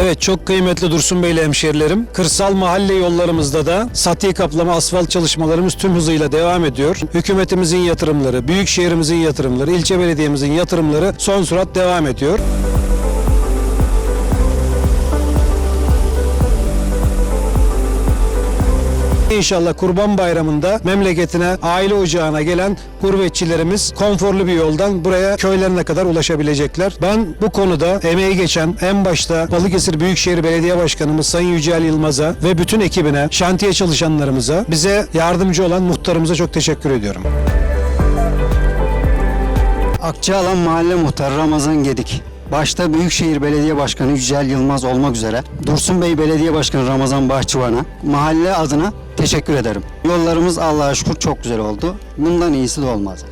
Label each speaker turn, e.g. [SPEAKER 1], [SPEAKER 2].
[SPEAKER 1] Evet çok kıymetli Dursun Beyli hemşerilerim. Kırsal mahalle yollarımızda da sati kaplama asfalt çalışmalarımız tüm hızıyla devam ediyor. Hükümetimizin yatırımları, büyükşehirimizin yatırımları, ilçe belediyemizin yatırımları son sürat devam ediyor. İnşallah Kurban Bayramı'nda memleketine, aile ocağına gelen gurbetçilerimiz konforlu bir yoldan buraya köylerine kadar ulaşabilecekler. Ben bu konuda emeği geçen en başta Balıkesir Büyükşehir Belediye Başkanımız Sayın Yücel Yılmaz'a ve bütün ekibine, şantiye çalışanlarımıza, bize yardımcı olan muhtarımıza çok teşekkür ediyorum.
[SPEAKER 2] Akçaalan Mahalle Muhtarı Ramazan Gedik. Başta Büyükşehir Belediye Başkanı Yücel Yılmaz olmak üzere Dursun Bey Belediye Başkanı Ramazan Bahçıvan'a mahalle adına teşekkür ederim. Yollarımız Allah'a şükür çok güzel oldu. Bundan iyisi de olmaz.